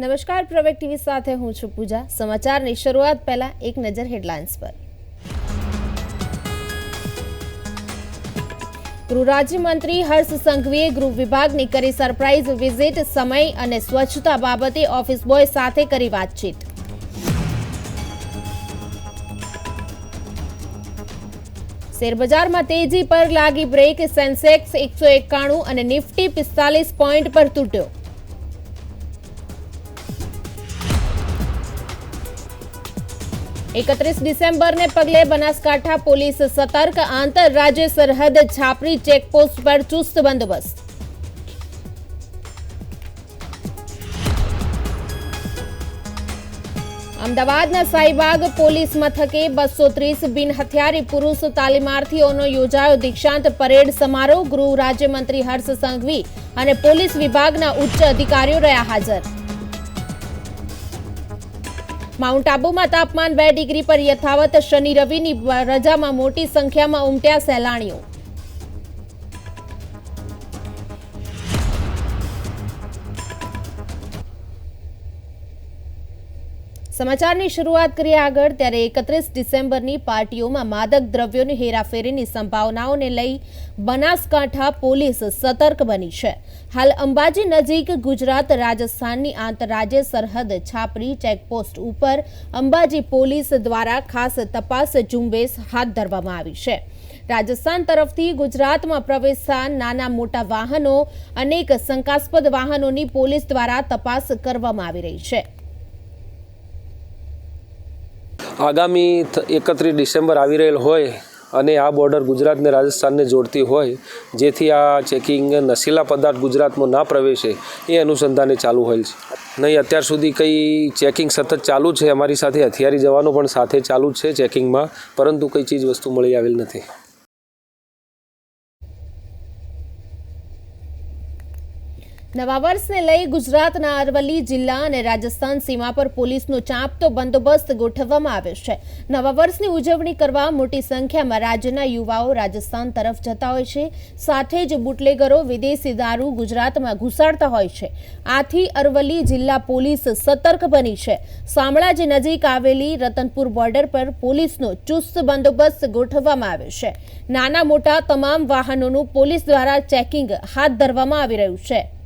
નમસ્કાર પ્રવેક ટીવી સાથે હું છું પૂજા. સમાચારની શરૂઆત પહેલા એક નજર હેડલાઇન્સ પર. ગૃહ રાજ્યમંત્રી હર્ષ સંઘવીએ ગૃહ વિભાગની કરી સરપ્રાઇઝ વિઝિટ, સમય અને સ્વચ્છતા બાબતે ઓફિસ બોય સાથે કરી વાતચીત. શેરબજારમાં તેજી પર લાગી બ્રેક, સેન્સેક્સ એકસો એકાણું અને નિફ્ટી પિસ્તાલીસ પોઈન્ટ પર તૂટ્યો. એકત્રીસ ડિસેમ્બરને પગલે બનાસકાંઠા પોલીસ સતર્ક, આંતરરાજ્ય સરહદ છાપરી ચેકપોસ્ટ પર ચુસ્ત બંદોબસ્ત. અમદાવાદના સાઈબાગ પોલીસ મથકે બસો ત્રીસ બિન હથિયારી પુરુષ તાલીમાર્થીઓનો યોજાયો દીક્ષાંત પરેડ સમારોહ. ગૃહ રાજ્યમંત્રી હર્ષ સંઘવી અને પોલીસ વિભાગના ઉચ્ચ અધિકારીઓ રહ્યા હાજર. માઉન્ટ આબુમાં તાપમાન બે ડિગ્રી પર યથાવત. શનિ રવિની રજામાં મોટી સંખ્યામાં ઉમટ્યા સહેલાણીઓ સમાચારની શરૂઆત કરીએ આગળ. ત્યારે એકત્રીસ ડિસેમ્બરની પાર્ટીઓમાં માદક દ્રવ્યોની હેરાફેરીની સંભાવનાઓને લઈ બનાસકાંઠા પોલીસ સતર્ક બની છે. હાલ અંબાજી નજીક ગુજરાત, રાજસ્થાનની આંતરરાજ્ય સરહદ છાપરી ચેકપોસ્ટ ઉપર અંબાજી પોલીસ દ્વારા ખાસ તપાસ ઝુંબેશ હાથ ધરવામાં આવી છે. રાજસ્થાન તરફથી ગુજરાતમાં પ્રવેશતા નાના મોટા વાહનો, અનેક શંકાસ્પદ વાહનોની પોલીસ દ્વારા તપાસ કરવામાં આવી રહી છે. આગામી એકત્રીસ ડિસેમ્બર આવી રહેલ હોય અને આ બોર્ડર ગુજરાતને રાજસ્થાનને જોડતી હોય, જેથી આ ચેકિંગ નશીલા પદાર્થ ગુજરાતમાં ના પ્રવેશે, એ અનુસંધાને ચાલુ હોય છે. નહીં, અત્યાર સુધી કંઈ ચેકિંગ સતત ચાલુ છે, અમારી સાથે હથિયારી જવાનો પણ સાથે ચાલુ છે ચેકિંગમાં પરંતુ કઈ ચીજ વસ્તુ મળી આવેલ નથી. નવા વર્ષને લઈ ગુજરાતના અરવલ્લી જિલ્લા અને રાજસ્થાન સીમા પર પોલીસનો ચાંપતો બંદોબસ્ત ગોઠવવામાં આવ્યો છે. નવા વર્ષની ઉજવણી કરવા મોટી સંખ્યામાં રાજ્યના યુવાઓ રાજસ્થાન તરફ જતા હોય છે. સાથે જ બુટલેગરો વિદેશી દારૂ ગુજરાતમાં ઘુસાડતા હોય છે. આથી અરવલ્લી જિલ્લા પોલીસ સતર્ક બની છે. શામળાજી નજીક આવેલી રતનપુર બોર્ડર પર પોલીસનો ચુસ્ત બંદોબસ્ત ગોઠવવામાં આવ્યો છે. નાના મોટા તમામ વાહનોનું પોલીસ દ્વારા ચેકિંગ હાથ ધરવામાં આવી રહ્યું છે.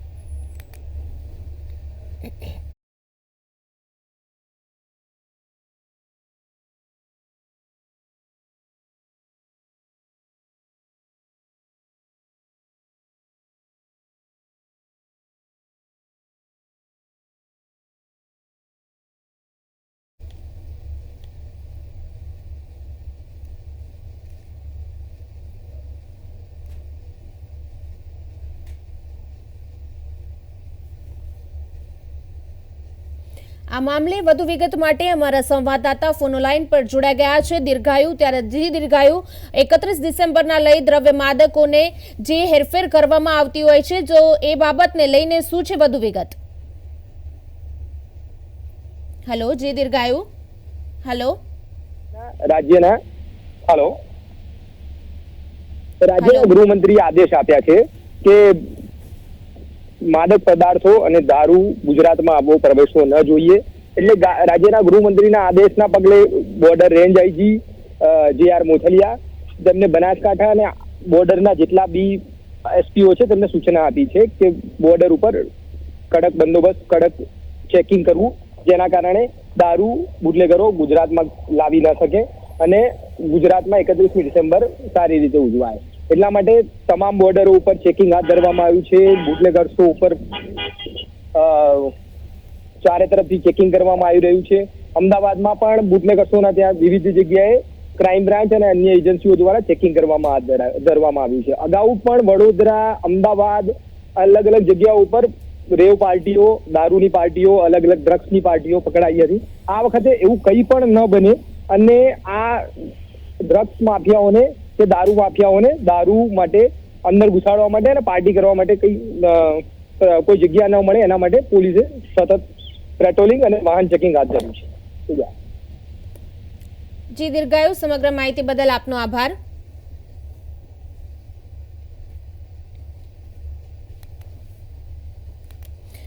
આ મામલે વધુ વિગત માટે અમારા સંવાદદાતા ફોનોલાઈન પર જોડાઈ ગયા છે. દીર્ઘાયુ ત્યારે દીર્ઘાયુ એકત્રીસ ડિસેમ્બરના લઈ દ્રવ્ય માદકોને જે હેરફેર કરવામાં આવતી હોય છે જો એ બાબતને લઈને શું છે વધુ વિગત? હેલો જી દીર્ઘાયુ. હેલો. રાજ્યના હેલો. રાજ્યના ગૃહમંત્રીએ આદેશ આપ્યા છે કે માદક પદાર્થો અને દારૂ ગુજરાતમાં આવો પ્રવેશવો ન જોઈએ. એટલે રાજ્યના ગૃહમંત્રીના આદેશના પગલે border range IG J R Mothaliya, તેમને બનાસકાંઠા અને બોર્ડરના જેટલા બી એસપીઓ છે, તેમને સૂચના આપી છે કે બોર્ડર ઉપર કડક બંદોબસ્ત, કડક ચેકિંગ કરવું, જેના કારણે દારૂ બુટલેગરો ગુજરાતમાં લાવી ન શકે અને ગુજરાતમાં એકત્રીસમી ડિસેમ્બર સારી રીતે ઉજવાય. એટલા માટે તમામ બોર્ડરો ઉપર ચેકિંગ હાથ ધરવામાં આવ્યું છે. બુટલેગર્સો ઉપર ચારે તરફથી ચેકિંગ કરવામાં આવી રહ્યું છે. અમદાવાદમાં પણ બુટલેગર્સોના ત્યાં વિવિધ જગ્યાએ ક્રાઇમ બ્રાન્ચ અને અન્ય એજન્સીઓ દ્વારા ચેકિંગ કરવામાં હાથ ધરવામાં આવ્યું છે. અગાઉ પણ વડોદરા, અમદાવાદ અલગ અલગ જગ્યાઓ ઉપર રેવ પાર્ટીઓ, દારૂની પાર્ટીઓ, અલગ અલગ ડ્રગ્સની પાર્ટીઓ પકડાઈ હતી. આ વખતે એવું કંઈ પણ ન બને અને આ ડ્રગ્સ માફિયાઓને કે દારૂ માફિયાઓને દારૂ માટે અંદર ઘુસાડવા માટે અને પાર્ટી કરવા માટે કઈ કોઈ જગ્યા ન મળે એના માટે પોલીસે સતત પેટ્રોલિંગ અને વાહન ચેકિંગ હાથ ધર્યું છે. જી દીર્ઘાયુ, સમગ્ર માહિતી બદલ આપનો આભાર.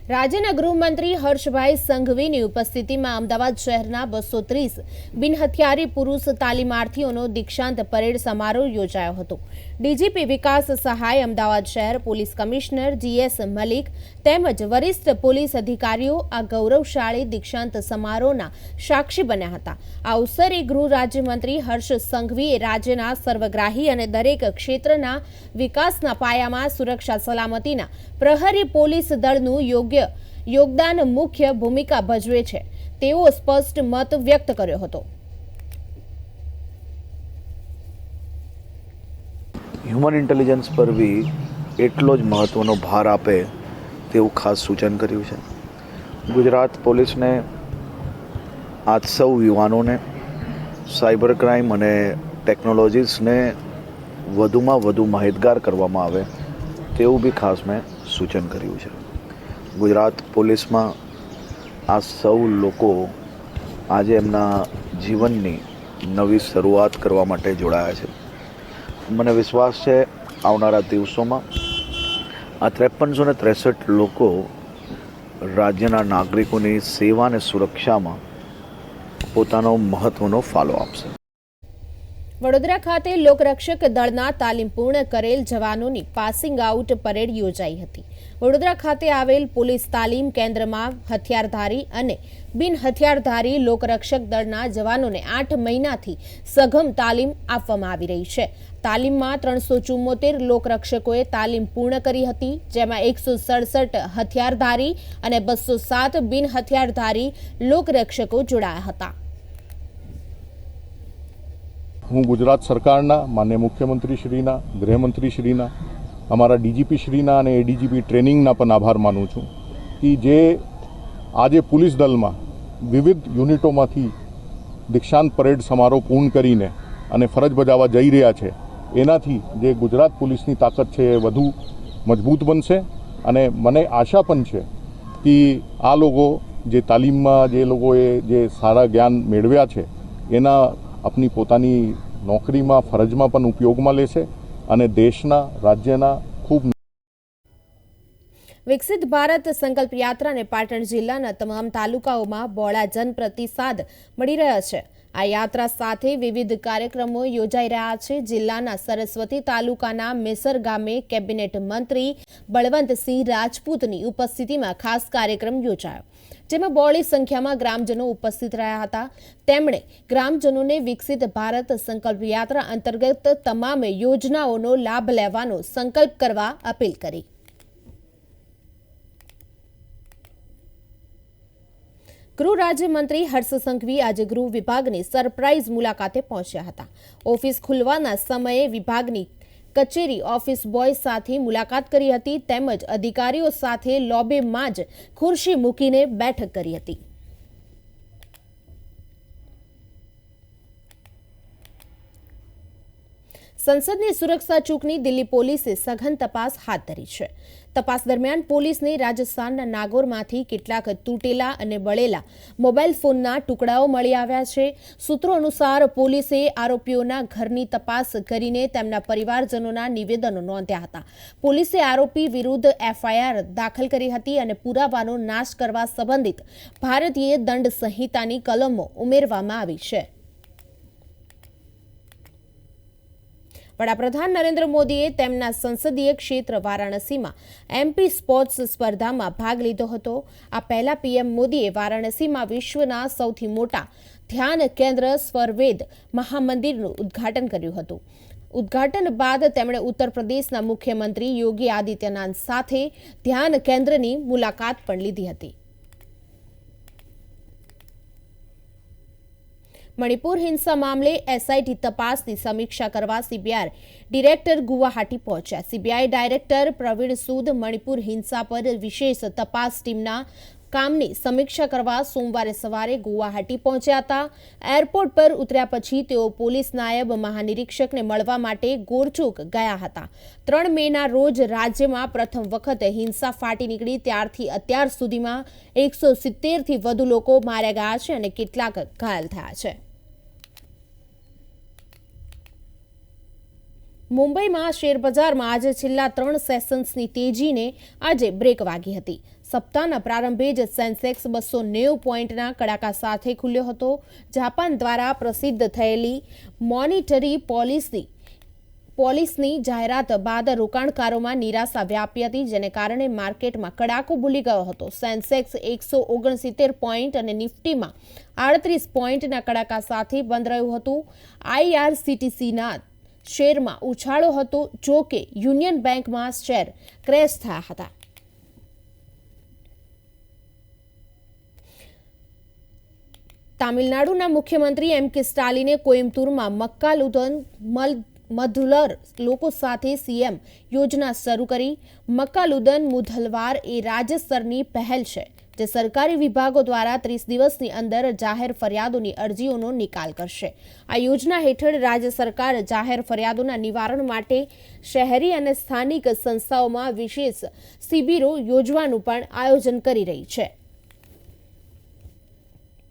રાજ્યના ગૃહમંત્રી હર્ષભાઈ સંઘવીની ઉપસ્થિતિમાં અમદાવાદ શહેરના બસો ત્રીસ બિનહથિયારી પુરુષ તાલીમાર્થીઓનો દીક્ષાંત પરેડ સમારોહ યોજાયો હતો. ડીજીપી વિકાસ સહાય અમદાવાદ શહેર પોલીસ કમિશનર જીએસ મલિક તેમજ વરિષ્ઠ પોલીસ અધિકારીઓ આ ગૌરવશાળી દીક્ષાંત સમારોહના સાક્ષી બન્યા હતા. આ અવસરે ગૃહ રાજ્યમંત્રી હર્ષ સંઘવીએ રાજ્યના સર્વગ્રાહી અને દરેક ક્ષેત્રના વિકાસના પાયામાં સુરક્ષા સલામતીના પ્રહરી પોલીસ દળનું યોગ્ય યોગદાન મુખ્ય ભૂમિકા ભજવે છે. તેવો સ્પષ્ટ મત વ્યક્ત કર્યો હતો. હ્યુમન ઇન્ટેલિજન્સ પર બી એટલો જ મહત્ત્વનો ભાર આપે તેવું ખાસ સૂચન કર્યું છે. ગુજરાત પોલીસને આજ સૌ યુવાનોને, સાયબર ક્રાઇમ અને ટેકનોલોજીસને વધુમાં વધુ માહિતગાર કરવામાં આવે તેવું બી ખાસ મેં સૂચન કર્યું છે. ગુજરાત પોલીસમાં આ સૌ લોકો આજે એમના જીવનની નવી શરૂઆત કરવા માટે જોડાયા છે. મને વિશ્વાસ છે, આવનારા દિવસોમાં આ ત્રેપનસો ને ત્રેસઠ લોકો રાજ્યના નાગરિકોની સેવા અને સુરક્ષામાં પોતાનો મહત્ત્વનો ફાળો આપશે. વડોદરા ખાતે લોકરક્ષક દળના તાલીમ પૂર્ણ કરેલ જવાનોની પાસિંગ આઉટ પરેડ યોજાઈ હતી. વડોદરા ખાતે આવેલ પોલીસ તાલીમ કેન્દ્રમાં હથિયારધારી અને બિન હથિયારધારી લોકરક્ષક દળના જવાનોને આઠ મહિનાથી સઘમ તાલીમ આપવામાં આવી રહી છે. તાલીમમાં ત્રણસો ચુમ્મોતેર લોકરક્ષકોએ તાલીમ પૂર્ણ કરી હતી, જેમાં એકસો સડસઠ હથિયારધારી અને બસો સાત બિન હથિયારધારી લોકરક્ષકો જોડાયા હતા. હું ગુજરાત સરકારના માન્ય મુખ્યમંત્રી શ્રીના ગૃહમંત્રી શ્રીના અમારા ડીજીપી શ્રીના અને એડીજીપી ટ્રેનિંગના પણ આભાર માનું છું કે જે આજે પોલીસ દળમાં વિવિધ યુનિટોમાંથી દીક્ષાંત પરેડ સમારોહ પૂર્ણ કરીને અને ફરજ બજાવવા જઈ રહ્યા છે, એનાથી જે ગુજરાત પોલીસની તાકાત છે એ વધુ મજબૂત બનશે અને મને આશા પણ છે કે આ લોકો જે તાલીમમાં જે લોકોએ જે સારા જ્ઞાન મેળવ્યા છે, એના આપની પોતાની નોકરીમાં, ફરજમાં પણ ઉપયોગમાં લેશે અને દેશના, રાજ્યના ખૂબ વિકસિત ભારત સંકલ્પ યાત્રાને પાટણ જિલ્લાના તમામ તાલુકાઓમાં બહોળા જન પ્રતિસાદ મળી રહ્યા છે. આ યાત્રા સાથે વિવિધ કાર્યક્રમો યોજાઈ રહ્યા છે. જિલ્લાના સરસ્વતી તાલુકાના મેસર ગામે કેબિનેટ મંત્રી બળવંતસિંહ રાજપૂતની ઉપસ્થિતિમાં ખાસ કાર્યક્રમ યોજાયો. જેમાં બોળી સંખ્યામાં ગ્રામજનો ઉપસ્થિત રહ્યા હતા. તેમણે ગ્રામજનોને વિકસિત ભારત સંકલ્પ યાત્રા અંતર્ગત તમામ યોજનાઓનો લાભ લેવાનો સંકલ્પ કરવા અપીલ કરી. ગૃહ રાજ્યમંત્રી હર્ષ સંઘવી આજે ગૃહ વિભાગની સરપ્રાઇઝ મુલાકાતે પહોંચ્યા હતા. ઓફિસ ખુલવાના સમયે વિભાગની કચેરી ઓફિસ બોય સાથે મુલાકાત કરી હતી તેમજ અધિકારીઓ સાથે લોબીમાં જ ખુરશી મૂકીને બેઠક કરી હતી. સંસદની સુરક્ષા ચૂકની દિલ્હી પોલીસે સઘન તપાસ હાથ ધરી છે. તપાસ દરમિયાન પોલીસને રાજસ્થાનના નાગોરમાંથી કેટલાક તૂટેલા અને બળેલા મોબાઈલ ફોનના ટુકડાઓ મળી આવ્યા છે. સૂત્રો અનુસાર પોલીસે આરોપીઓના ઘરની તપાસ કરીને તેમના પરિવારજનોના નિવેદનો નોંધ્યા હતા. પોલીસે આરોપી વિરુદ્ધ એફઆઈઆર દાખલ કરી હતી અને પુરાવાનો નાશ કરવા સંબંધિત ભારતીય દંડ સંહિતાની કલમો ઉમેરવામાં આવી છે. વડાપ્રધાન નરેન્દ્ર મોદીએ તેમના સંસદીય ક્ષેત્ર વારાણસીમાં એમપી સ્પોર્ટ્સ સ્પર્ધામાં ભાગ લીધો હતો. આ પહેલા પીએમ મોદીએ વારાણસીમાં વિશ્વના સૌથી મોટા ધ્યાન કેન્દ્ર સ્વરવેદ મહામંદિરનું ઉદ્ઘાટન કર્યું હતું. ઉદ્ઘાટન બાદ તેમણે ઉત્તર પ્રદેશના મુખ્યમંત્રી યોગી આદિત્યનાથ સાથે ધ્યાન કેન્દ્રની મુલાકાત પણ લીધી હતી. મણિપુર હિંસા મામલે એસઆઈટી તપાસની સમીક્ષા કરવા સીબીઆઈ ડિરેક્ટર ગુવાહાટી પહોંચ્યા. સીબીઆઈ ડાયરેક્ટર પ્રવીણ સૂદ મણિપુર હિંસા પર વિશેષ તપાસ ટીમના કામની સમીક્ષા કરવા સોમવારે સવારે ગુવાહાટી પહોંચ્યા હતા. એરપોર્ટ પર ઉતર્યા પછી તેઓ પોલીસ નાયબ મહાનિરીક્ષકને મળવા માટે ગોરચોક ગયા હતા. ત્રણ મેના રોજ રાજ્યમાં પ્રથમ વખત હિંસા ફાટી નીકળી, ત્યારથી અત્યાર સુધીમાં એકસો સિત્તેરથી વધુ લોકો માર્યા ગયા છે અને કેટલાક ઘાયલ થયા છે. મુંબઈમાં શેરબજારમાં આજે છેલ્લા ત્રણ સેશન્સની તેજીને આજે બ્રેક વાગી હતી. સપ્તાહના પ્રારંભે જ સેન્સેક્સ બસો નેવું પોઈન્ટના કડાકા સાથે ખુલ્યો હતો. જાપાન દ્વારા પ્રસિદ્ધ થયેલી મોનિટરી પોલિસી પોલીસની જાહેરાત બાદ રોકાણકારોમાં નિરાશા વ્યાપી હતી, જેને કારણે માર્કેટમાં કડાકો ભૂલી ગયો હતો. સેન્સેક્સ એકસો ઓગણસિત્તેર પોઈન્ટ અને નિફ્ટીમાં આડત્રીસ પોઈન્ટના કડાકા સાથે બંધ રહ્યું હતું. આઈઆરસીટીસીના શેરમાં ઉછાળો હતો જો કે યુનિયન બેંકમાં શેર ક્રેશ થયા હતા. તામિલનાડુના મુખ્યમંત્રી એમ કે સ્ટાલિને કોઇમ્બતુરમાં મક્કાલુદન મલ, મધુલર લોકો સાથે સીએમ યોજના શરૂ કરી. મક્કાલુદન મુધલવાર એ રાજ્ય સ્તરની પહેલ છે. જે સરકારી વિભાગો દ્વારા ત્રીસ દિવસની અંદર જાહેર ફરિયાદોની અરજીઓનો નિકાલ કરશે. આ યોજના હેઠળ રાજ્ય સરકાર જાહેર ફરિયાદોના નિવારણ માટે શહેરી અને સ્થાનિક સંસ્થાઓમાં વિશેષ શિબિરો યોજવાનું પણ આયોજન કરી રહી છે.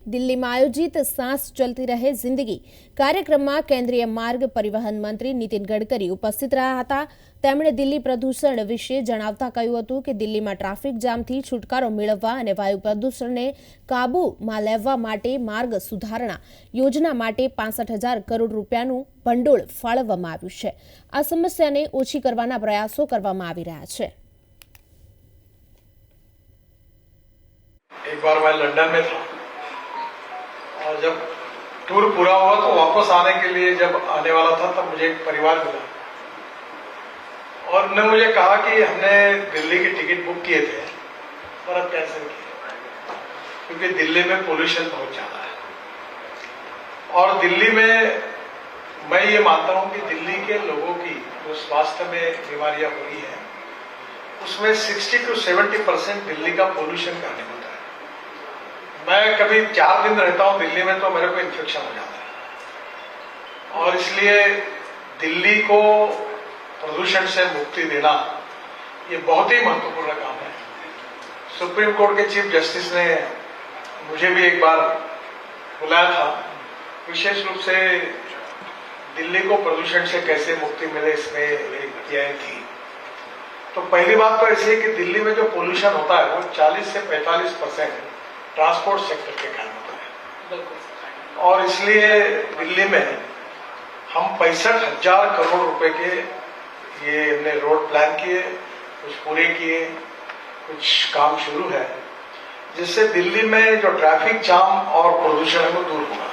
દિલ્હીમાં આયોજિત સાંસ ચલતી રહે જિંદગી કાર્યક્રમમાં કેન્દ્રીય માર્ગ પરિવહન મંત્રી નીતિન ગડકરી ઉપસ્થિત રહ્યા હતા તેમણે દિલ્હી પ્રદૂષણ વિશે જણાવતા કહ્યું હતું કે દિલ્હીમાં ટ્રાફિક જામથી છુટકારો મેળવવા અને વાયુ પ્રદૂષણને કાબૂમાં લેવા માટે માર્ગ સુધારણા યોજના માટે પાસઠ હજાર કરોડ રૂપિયાનું ભંડોળ ફાળવવામાં આવ્યું છે આ સમસ્યાને ઓછી કરવાના પ્રયાસો કરવામાં આવી રહ્યા છે एक बार मैं लंदन में था और जब टूर पूरा हुआ तो वापस आने के लिए जब आने वाला था, तब मुझे एक परिवार मिला। और उन्होंने मुझे कहा कि हमने दिल्ली की टिकट बुक किए थे पर अब कैंसिल किए। क्योंकि दिल्ली में पोल्यूशन बहुत ज़्यादा है। और दिल्ली में मैं ये मानता हूँ कि दिल्ली के लोगों की जो स्वास्थ्य में बीमारियाँ हो रही हैं, उसमें 60 टू 70 परसेंट दिल्ली का पोल्यूशन होता है। मैं कभी चार दिन रहता हूँ दिल्ली में तो मेरे को इन्फेक्शन हो जाता है। और इसलिए दिल्ली को प्रदूषण से मुक्ति देना ये बहुत ही महत्वपूर्ण काम है। सुप्रीम कोर्ट के चीफ जस्टिस ने मुझे भी एक बार बुलाया था। विशेष रूप से दिल्ली को प्रदूषण से कैसे मुक्ति मिले, इसमें एक किया थी। तो पहली बात तो ऐसी है कि दिल्ली में जो पोल्यूशन होता है, वो 40 से 45 परसेंट ट्रांसपोर्ट सेक्टर के कारण होता है और इसलिए दिल्ली में हम पैंसठ हजार करोड़ रुपए के ये हमने रोड प्लान किए कुछ पूरे किए कुछ काम शुरू है जिससे दिल्ली में जो ट्रैफिक जाम और प्रदूषण है वो दूर होगा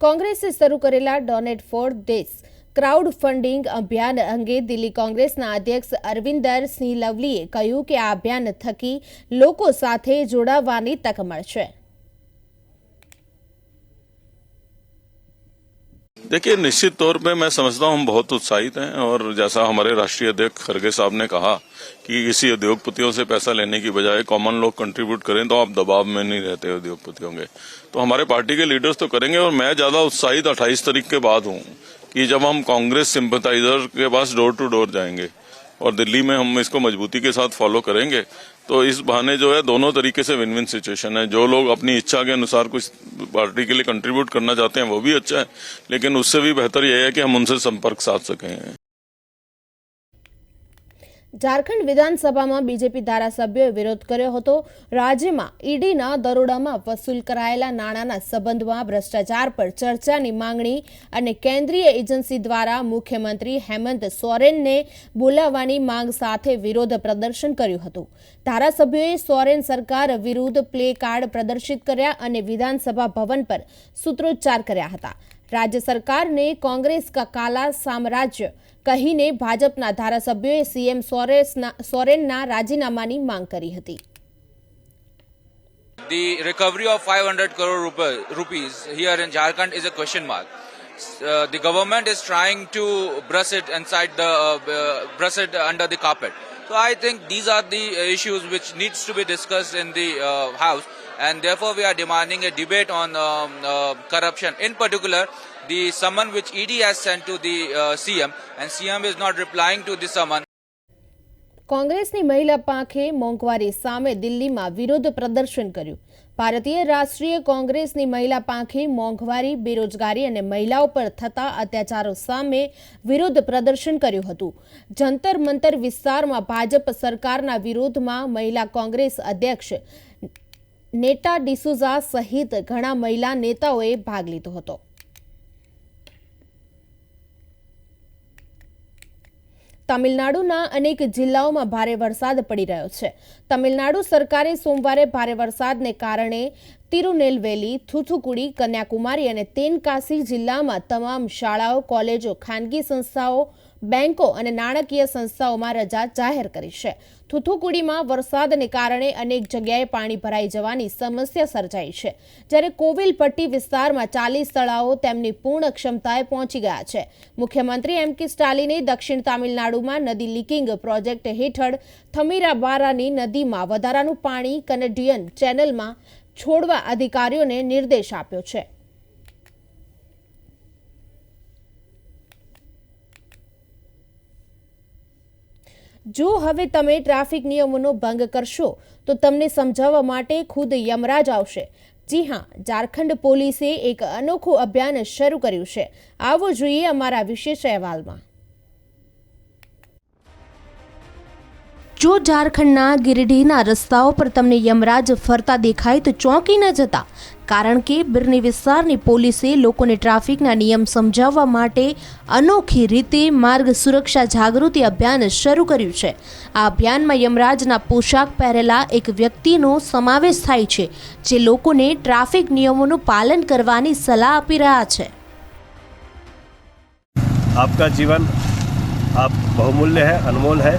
કોંગ્રેસે શરૂ કરેલા ડોનેટ ફોર દેશ ક્રાઉડ ફંડિંગ અભિયાન અંગે દિલ્હી કોંગ્રેસના અધ્યક્ષ અરવિંદર સિંહ લવલીએ કહ્યું કે આ અભિયાન થકી લોકો સાથે જોડાવાની તક મળશે देखिए निश्चित तौर पे मैं समझता हूँ हम बहुत उत्साहित हैं और जैसा हमारे राष्ट्रीय अध्यक्ष खड़गे साहब ने कहा कि किसी उद्योगपतियों से पैसा लेने की बजाय कॉमन लोग कंट्रीब्यूट करें तो आप दबाव में नहीं रहते उद्योगपतियों के तो हमारे पार्टी के लीडर्स तो करेंगे और मैं ज्यादा उत्साहित अट्ठाईस तारीख के बाद हूँ कि जब हम कांग्रेस सिंपथाइजर के पास डोर टू डोर जाएँगे और दिल्ली में हम इसको मजबूती के साथ फॉलो करेंगे तो इस बहाने जो है दोनों तरीके से विन विन सिचुएशन है। जो लोग अपनी इच्छा के अनुसार कुछ पार्टी के लिए कंट्रीब्यूट करना चाहते हैं, वो भी अच्छा है, लेकिन उससे भी बेहतर यह है कि हम उनसे संपर्क साध सकें। ઝારખંડ વિધાનસભામાં બીજેપી ધારાસભ્યોએ વિરોધ કર્યો હતો. રાજ્યમાં ઈડીના દરોડામાં વસૂલ કરાયેલા નાણાંના સંબંધમાં ભ્રષ્ટાચાર પર ચર્ચાની માંગણી અને કેન્દ્રીય એજન્સી દ્વારા મુખ્યમંત્રી હેમંત સોરેનને બોલાવવાની માંગ સાથે વિરોધ પ્રદર્શન કર્યું હતું. ધારાસભ્યોએ સોરેન સરકાર વિરુદ્ધ પ્લે કાર્ડ પ્રદર્શિત કર્યા અને વિધાનસભા ભવન પર સૂત્રોચ્ચાર કર્યા હતા. રાજ્ય સરકારને કોંગ્રેસ કા કાલા સામ્રાજ્ય કહીને ભાજપના ધારાસભ્યોએ સીએમ સોરેનના રાજીનામાની માંગ કરી હતી The recovery of 500 crore rupees here in Jharkhand is a question mark. Uh, the government is trying to brush it inside the uh, uh, brush it under the carpet. So I think these are the uh, issues which needs to be discussed in the uh, house, and therefore we are demanding a debate on um, uh, corruption. In particular, the summon which ED has sent to the uh, CM, and CM is not replying to the summon. કોંગ્રેસની મહિલા પાંખે મોંઘવારી સામે દિલ્હીમાં વિરોધ પ્રદર્શન કર્યું ભારતીય રાષ્ટ્રીય કોંગ્રેસની મહિલા પાંખે મોંઘવારી બેરોજગારી અને મહિલાઓ પર થતા અત્યાચારો સામે વિરોધ પ્રદર્શન કર્યું હતું જંતર મંતર વિસ્તારમાં ભાજપ સરકારના વિરોધમાં મહિલા કોંગ્રેસ અધ્યક્ષ નેટા ડિસુઝા સહિત ઘણા મહિલા નેતાઓએ ભાગ લીધો હતો. તમિલનાડુના અનેક જિલ્લાઓમાં ભારે વરસાદ પડી રહ્યો છે. તમિલનાડુ સરકારે સોમવારે ભારે વરસાદને કારણે તિરુનેલવેલી, થુથુકુડી, કન્યાકુમારી અને તેનકાસી જિલ્લામાં તમામ શાળાઓ, કોલેજો, ખાનગી સંસ્થાઓ, બેંકો અને નાણાકીય સંસ્થાઓમાં રજા જાહેર કરી છે. થુથુકુડીમાં વરસાદને કારણે અનેક જગ્યાએ પાણી ભરાઈ જવાની સમસ્યા સર્જાઈ છે. જ્યારે કોવિલપટ્ટી વિસ્તારમાં ચાલીસ તળાવો તેમની પૂર્ણ ક્ષમતાએ પહોંચી ગયા છે. મુખ્યમંત્રી એમ કે સ્ટાલિને દક્ષિણ તામિલનાડુમાં નદી લીકિંગ પ્રોજેક્ટ હેઠળ થમીરાબારાની નદીમાં વધારાનું પાણી કનેડિયન ચેનલમાં છોડવા અધિકારીઓને નિર્દેશ આપ્યો છે. જો હવે તમે ટ્રાફિક નિયમોનો ભંગ કરશો, તો તમને સમજાવવા માટે ખુદ યમરાજ આવશે. જી હા, ઝારખંડ પોલીસે એક અનોખું અભિયાન શરૂ કર્યું છે. આવો જોઈએ અમારા વિશેષ અહેવાલમાં. જો ઝારખંડના ગિરડીના રસ્તાઓ પર તમને યમરાજ ફરતા દેખાય તો ચોંકી ન જતા. કારણ કે બિરની વિસ્તારની પોલીસે લોકોને ટ્રાફિકના નિયમ સમજાવવા માટે અનોખી રીતે માર્ગ સુરક્ષા જાગૃતિ અભિયાન શરૂ કર્યું છે. આ અભિયાનમાં યમરાજના પોશાક પહેરેલા એક વ્યક્તિનો સમાવેશ થાય છે, જે લોકોને ટ્રાફિક નિયમોનું પાલન કરવાની સલાહ આપી રહ્યા છે. આપકા જીવન, આપ બહુમૂલ્ય હૈ, અનમોલ હૈ.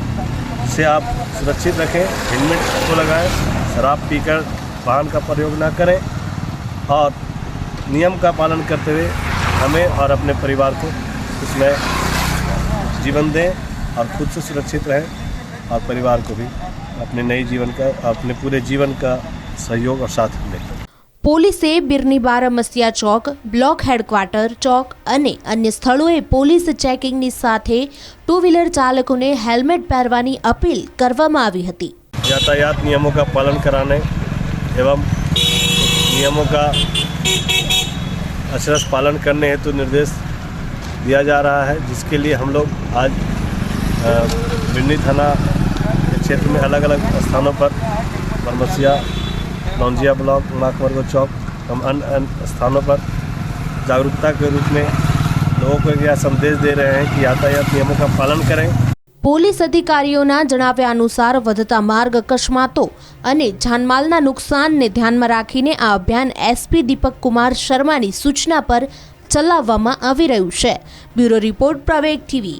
इसे आप सुरक्षित रखें, हेलमेट को लगाएँ, शराब पीकर वाहन का प्रयोग ना करें और नियम का पालन करते हुए हमें और अपने परिवार को इसमें जीवन दें और खुद से सुरक्षित रहें और परिवार को भी अपने नए जीवन का, अपने पूरे जीवन का सहयोग और साथ दें। પોલીસે બિરની બારામસિયા ચોક બ્લોક હેડક્વાર્ટર ચોક અને અન્ય સ્થળોએ પોલીસ ચેકિંગની સાથે ટુ વ્હીલર ચાલકોને હેલ્મેટ પહેરવાની અપીલ કરવામાં આવી હતી यातायात नियमों का पालन कराने एवं नियमों का अशरस पालन करने हेतु निर्देश दिया जा रहा है जिसके लिए हम लोग आज अ, बिन्नी थाना के क्षेत्र में अलग अलग स्थानों पर बरमसिया लौंजिया ब्लॉक माकमरगो चौक एवं अन्य अन्य स्थानों पर जागरूकता के रूप में लोगों को यह संदेश दे रहे हैं कि यातायात नियमों का पालन करें પોલીસ અધિકારીઓના જણાવ્યા અનુસાર વધતા માર્ગ અકસ્માતો અને જાનમાલના નુકસાનને ધ્યાનમાં રાખીને આ અભિયાન એસપી દીપક કુમાર શર્માની સૂચના પર ચલાવવામાં આવી રહ્યું છે બ્યુરો રિપોર્ટ પ્રવેગ ટીવી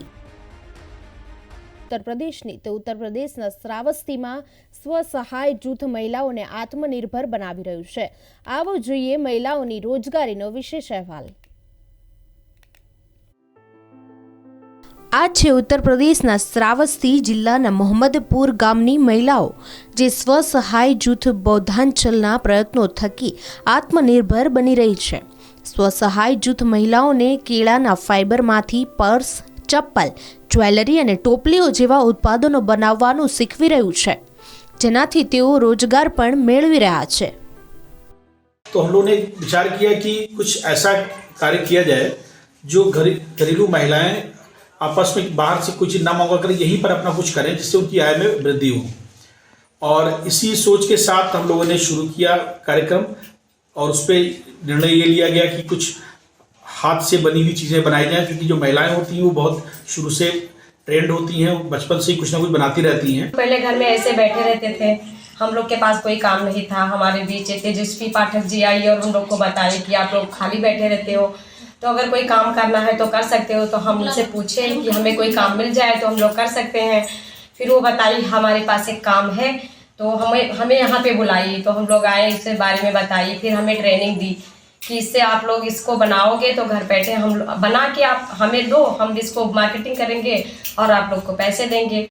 ઉત્તર પ્રદેશની તો ઉત્તર પ્રદેશના શ્રાવસ્તીમાં સ્વસહાય જૂથ મહિલાઓને આત્મનિર્ભર બનાવી રહ્યું છે. આવો જોઈએ મહિલાઓની રોજગારીનો વિશેષ અહેવાલ. આ છે ઉત્તર પ્રદેશના શ્રાવસ્તી જિલ્લાના મોહમ્મદપુર ગામની મહિલાઓ, જે સ્વસહાય જૂથ બૌદ્ધાંચલના પ્રયત્નો થકી આત્મનિર્ભર બની રહી છે. સ્વસહાય જૂથ મહિલાઓને કેળાના ફાઇબરમાંથી પર્સ, ચપ્પલ, જ્વેલરી અને ટોપલીઓ જેવા ઉત્પાદનો બનાવવાનું શીખવી રહ્યું છે. જેનાથી તેઓ રોજગાર પણ મેળવી રહ્યા છે तो हम लोगों ने विचार किया कि कुछ ऐसा कार्य किया जाए जो घर घरेलू महिलाएं आपस में बाहर से कुछ ना मंगवा कर यहीं पर अपना कुछ करें जिससे उनकी आय में वृद्धि हो और इसी सोच के साथ हम लोगों ने शुरू किया कार्यक्रम और उस पर निर्णय ये लिया गया कि कुछ हाथ से बनी हुई चीज़ें बनाई जाएं क्योंकि जो महिलाएं होती हैं वो बहुत शुरू से ट्रेंड होती हैं, बचपन से ही कुछ ना कुछ बनाती रहती हैं। पहले घर में ऐसे बैठे रहते थे, हम लोग के पास कोई काम नहीं था, हमारे बीच तेजस्वी पाठक जी आई और उन लोग को बताए कि आप लोग खाली बैठे रहते हो। तो अगर कोई काम करना है तो कर सकते हो तो हम उनसे पूछे कि हमें कोई काम मिल जाए तो हम लोग कर सकते हैं। फिर वो बताई, हमारे पास एक काम है। तो हमें हमें यहाँ पे बुलाई तो हम लोग आए, इसके बारे में बताई, फिर हमें ट्रेनिंग दी। कि इससे आप लोग इसको बनाओगे तो घर बैठे हम लोग- बना के आप हमें दो हम इसको मार्केटिंग करेंगे और आप लोग को पैसे देंगे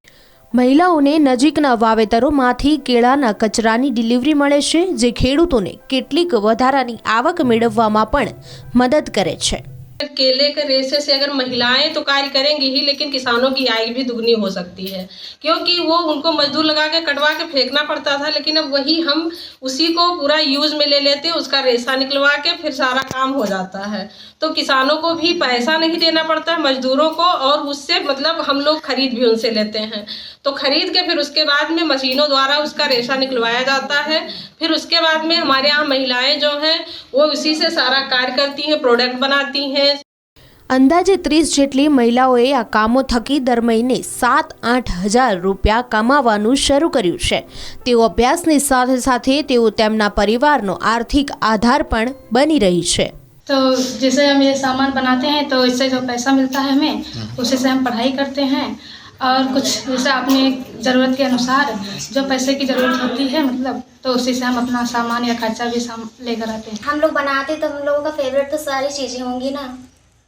મહિલાઓને નજીકના વાવેતરોમાંથી કેળાના કચરાની ડિલિવરી મળે છે જે ખેડૂતોને કેટલીક વધારાની આવક મેળવવામાં પણ મદદ કરે છે केले के रेशे से अगर महिलाएँ तो कार्य करेंगी ही, लेकिन किसानों की आय भी दुगनी हो सकती है। क्योंकि वो उनको मजदूर लगा के कटवा के फेंकना पड़ता था, लेकिन अब वही हम उसी को पूरा यूज़ में ले लेते हैं उसका रेशा निकलवा के फिर सारा काम हो जाता है। तो किसानों को भी पैसा नहीं देना पड़ता, मजदूरों को, और उससे मतलब हम लोग खरीद भी उनसे लेते हैं। तो खरीद के फिर उसके बाद में मशीनों द्वारा उसका रेशा निकलवाया जाता है फिर उसके बाद में हमारे यहाँ महिलाएं जो हैं वो उसी से सारा कार्य करती हैं प्रोडक्ट बनाती हैं અંદાજે ત્રીસ જેટલી મહિલાઓએ આ કામો થકી દર મહિને સાત આઠ હજાર રૂપિયા કમાવાનું શરૂ કર્યું છે તેઓ અભ્યાસની સાથે સાથે તેઓ તેમના પરિવારનો આર્થિક આધાર પણ બની રહી છે तो जैसे हम ये सामान बनाते हैं तो इससे जो पैसा मिलता है हमें उसी से हम पढ़ाई करते हैं और कुछ जैसे अपने ज़रूरत के अनुसार जो पैसे की ज़रूरत होती है मतलब तो उसी से हम अपना सामान या खर्चा भी साम लेकर आते हैं। हम लोग बनाते तो हम लोगों का फेवरेट तो सारी चीज़ें होंगी ना।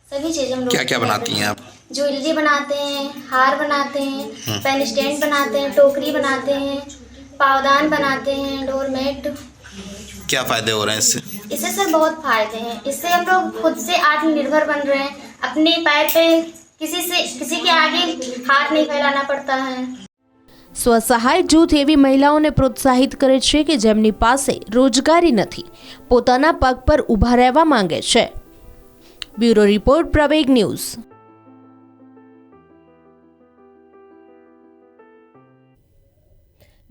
सभी चीज़ें हम लोग क्या क्या बनाती हैं आप? ज्वेलरी बनाते हैं हार बनाते हैं पेन स्टैंड बनाते हैं टोकरी बनाते हैं पावदान बनाते हैं डोरमेट क्या फ़ायदे हो रहे हैं इससे? इससे सर बहुत फ़ायदे हैं। इससे हम लोग खुद से आत्मनिर्भर बन रहे हैं। अपने पैर पे किसी से किसी के आगे हाथ नहीं फैलाना पड़ता है સ્વસહાય જૂથ એવી મહિલાઓને પ્રોત્સાહિત કરે છે કે જેમની પાસે રોજગારી નથી પોતાના પગ પર ઊભા રહેવા માંગે છે બ્યુરો રિપોર્ટ પ્રવેગ ન્યૂઝ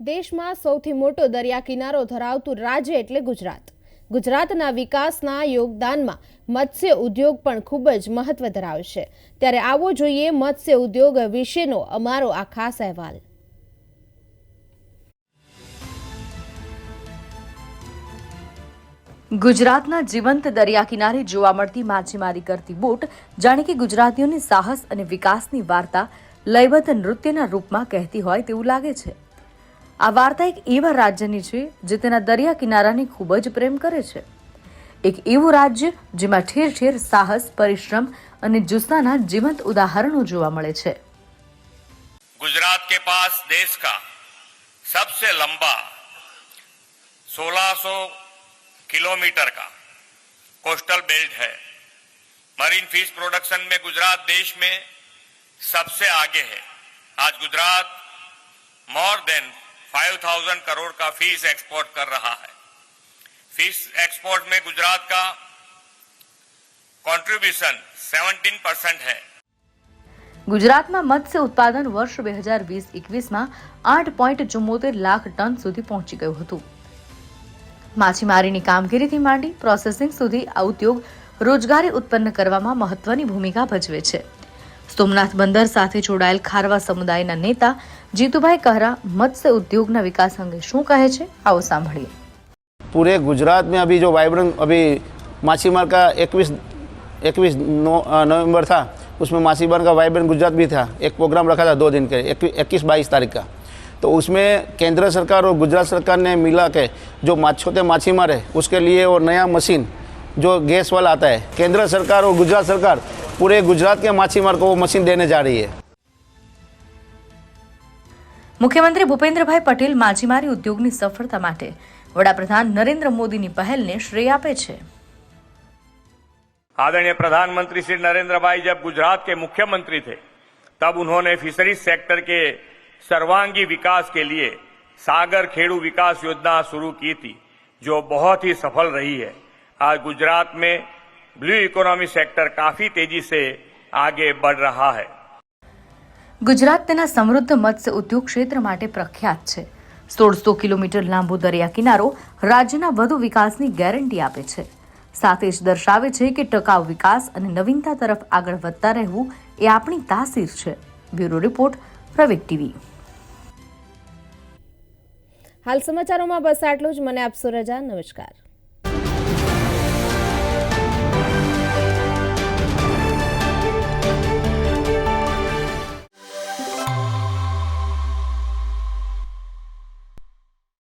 દેશમાં સૌથી મોટો દરિયા કિનારો ધરાવતું રાજ્ય એટલે ગુજરાત ગુજરાતના વિકાસના યોગદાનમાં મત્સ્ય ઉદ્યોગ પણ ખૂબ જ મહત્વ ધરાવે છે. ત્યારે આવો જોઈએ મત્સ્ય ઉદ્યોગ વિશેનો અમારો આ ખાસ અહેવાલ. ગુજરાતના જીવંત દરિયા કિનારે જોવા મળતી માછીમારી કરતી બોટ જાણે કે ગુજરાતીઓની સાહસ અને વિકાસની વાર્તા લયબદ્ધ નૃત્યના રૂપમાં કહેતી હોય તેવું લાગે છે. આ વાર્તા એક એવા રાજ્યની છે જે તેના દરિયા કિનારાને ખૂબ જ પ્રેમ કરે છે એક એવું રાજ્ય જેમાં ઠેર ઠેર સાહસ પરિશ્રમ અને જુસ્સાના જીવંત ઉદાહરણો જોવા મળે છે गुजरात के पास देश का सबसे लंबा 1600 किलोमीटर का कोस्टल बेल्ट है मरीन फिश प्रोडक्शन में गुजरात देश में सबसे आगे है आज गुजरात मोर देन 5000 करोड़ का फिश एक्सपोर्ट कर रहा है फिश एक्सपोर्ट में गुजरात का कंट्रीब्यूशन 17 परसेंट है ગુજરાતમાં મત્સ્ય ઉત્પાદન વર્ષ બે હજાર વીસ એકવીસમાં આઠ પોઈન્ટ ચુમ્મોતેર લાખ ટન સુધી પહોંચી ગયું હતું માછીમારીની કામગીરીથી માંડી પ્રોસેસિંગ સુધી આ ઉદ્યોગ રોજગારી ઉત્પન્ન કરવામાં મહત્વની ભૂમિકા ભજવે છે સોમનાથ બંદર સાથે જોડાયેલ ખારવા સમુદાયના નેતા જીતુભાઈ કહરા મત્સ્ય ઉદ્યોગના વિકાસ અંગે શું કહે છે આવો સાંભળીએ पूरे गुजरात में अभी जो वाइब्रेंट अभी माछीमार का इक्कीस इक्कीस नवंबर था उसमें माछीमार का वाइब्रेंट गुजरात भी था एक प्रोग्राम रखा था दो दिन के इक्कीस बाईस तारीख का तो उसमें केंद्र सरकार और गुजरात सरकार ने मिला के जो मा- छोटे माछीमार है उसके लिए वो नया मशीन जो गैस वाला आता है केंद्र सरकार और गुजरात सरकार पूरे गुजरात के माछीमार को वो मशीन देने जा रही है મુખ્યમંત્રી ભૂપેન્દ્રભાઈ પટેલ માછીમારી ઉદ્યોગની સફળતા માટે વડાપ્રધાન નરેન્દ્ર મોદીની પહેલને શ્રેય આપે છે आदरणीय प्रधानमंत्री श्री नरेंद्र भाई जब गुजरात के मुख्यमंत्री थे तब उन्होंने फिशरीज सेक्टर के सर्वांगी विकास के लिए सागर खेड़ू विकास योजना शुरू की थी जो बहुत ही सफल रही है आज गुजरात में ब्लू इकोनॉमी सेक्टर काफी तेजी से आगे बढ़ रहा है ગુજરાત તેના સમૃદ્ધ મત્સ્ય ઉદ્યોગ ક્ષેત્ર માટે પ્રખ્યાત છે. સોળસો કિલોમીટર લાંબો દરિયા કિનારો રાજ્યના વધુ વિકાસની ગેરંટી આપે છે. સાથે જ દર્શાવે છે કે ટકાઉ વિકાસ અને નવીનતા તરફ આગળ વધતા રહેવું એ આપણી તાસીર છે. Bureau report Praveg TV. હાલ સમાચારોમાં બસ આટલું જ. મને આપશો રજા નમસ્કાર.